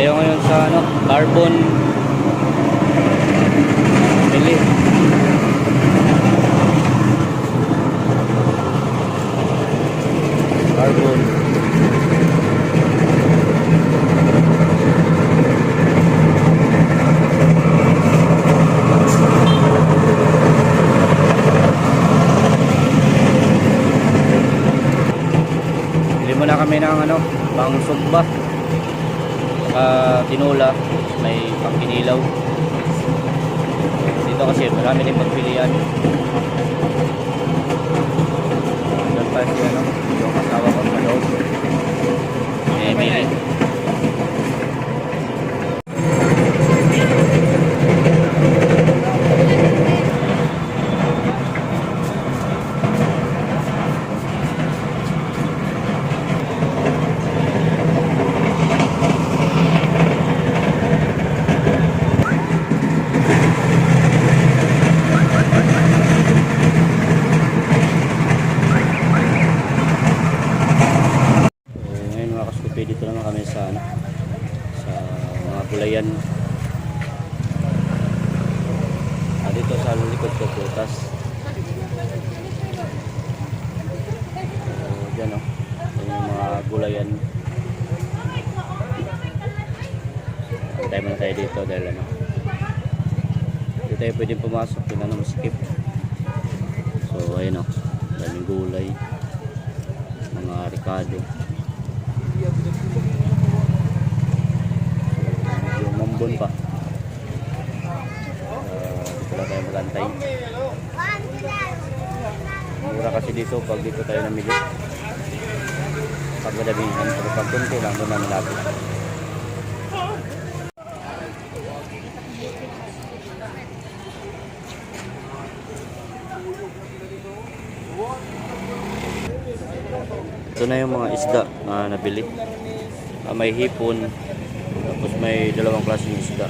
Tayo ngayon sa ano, carbon. Bili. Carbon. Bili muna kami ng ano, pang sugba. Saka tinula, may pangkinilaw. Dito kasi marami din pagpilian. Doon pa si ano, kaskupi, dito naman kami sa ano, sa mga gulayan. Ah, dito sa likod ko putas. So, dyan oh. Yan yung mga gulayan. Tayo muna tayo dito dahil ano. Dito tayo pwedeng pumasok. Yun ano, skip. So, ayun oh. Daming gulay. Mga ricado. Mambon pa. Uh, dito lang tayo magantay. Mura kasi dito pag dito tayo namili. Pag madamihan, pero pag kunti lang doon na malapit. Ito na yung mga isda na nabili. Ah, may hipon, tapos may dalawang klaseng isda.